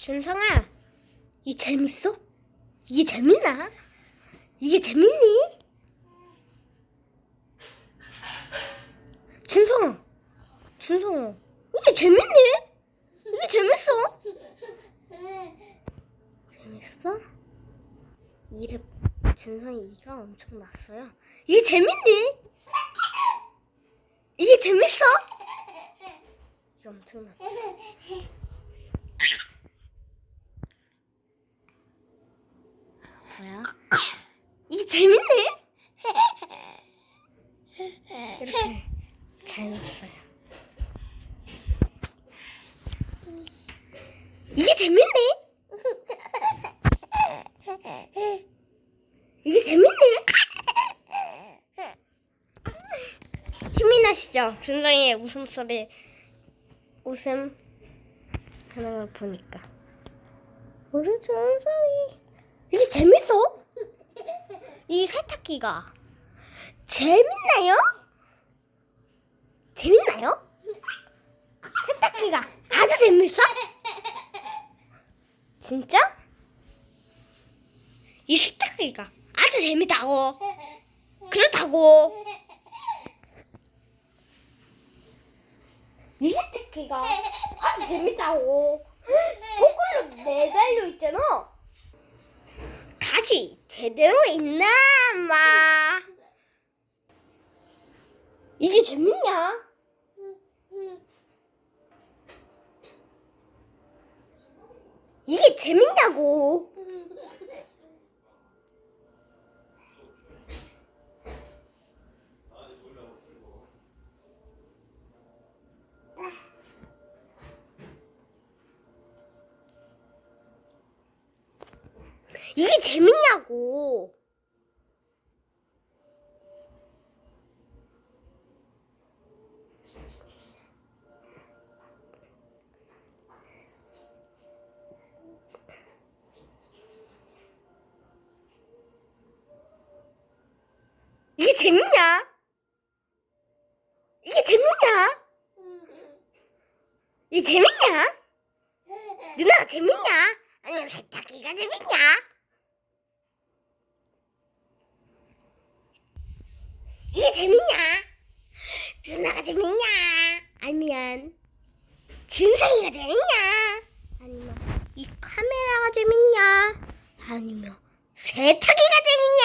준성아, 이 재밌어? 이게 재밌나? 이게 재밌니? 준성아, 준성아, 이게 재밌니? 이게 재밌어? 재밌어? 이름 준성이 이가 엄청 났어요. 이게 재밌니? 이게 재밌어? 이게 엄청 났 지. 뭐야? 이게 재밌네? 이렇게 잘 났어요. 이게 재밌네? 이게 재밌네? 힘이 나시죠? 준성이의 웃음소리, 웃음 하는 걸 보니까. 우리 준성이 이게 재밌어? 이 세탁기가 재밌나요? 재밌나요? 세탁기가 아주 재밌어? 진짜? 이 세탁기가 아주 재밌다고 그렇다고 이 세탁기가 아주 재밌다고 다시 제대로 있나 마 이게 재밌냐? 이게 재밌냐고 이게 재밌냐고 이게 재밌냐? 이게 재밌냐? 이게 재밌냐? 누나가 재밌냐? 아니면 세탁기가 재밌냐? 재밌냐? 누나가 재밌냐? 아니면 진성이가 재밌냐? 아니면 이 카메라가 재밌냐? 아니면 세탁기가 재밌냐?